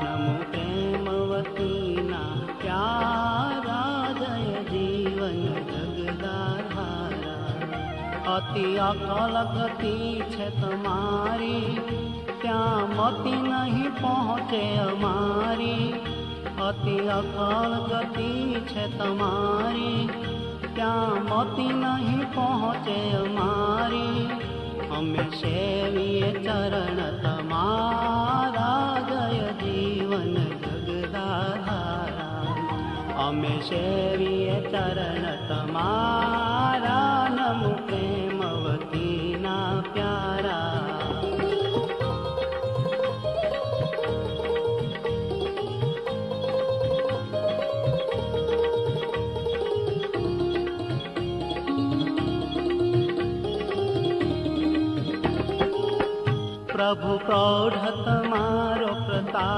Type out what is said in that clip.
નમો પ્રેમવતીના પ્યારા જય જીવન જગદાધારા અતિ અકલ ગતિ છે તમારી ત્યાં મતિ નહીં પહોંચે અમારી અતિ અકલ ગતિ છે તમારી ત્યાં મતિ નહીં પહોંચે અમારી અમે સેવીએ ચરણ मे अवतीना प्यारा। प्रभु कौढ तमारो प्रकार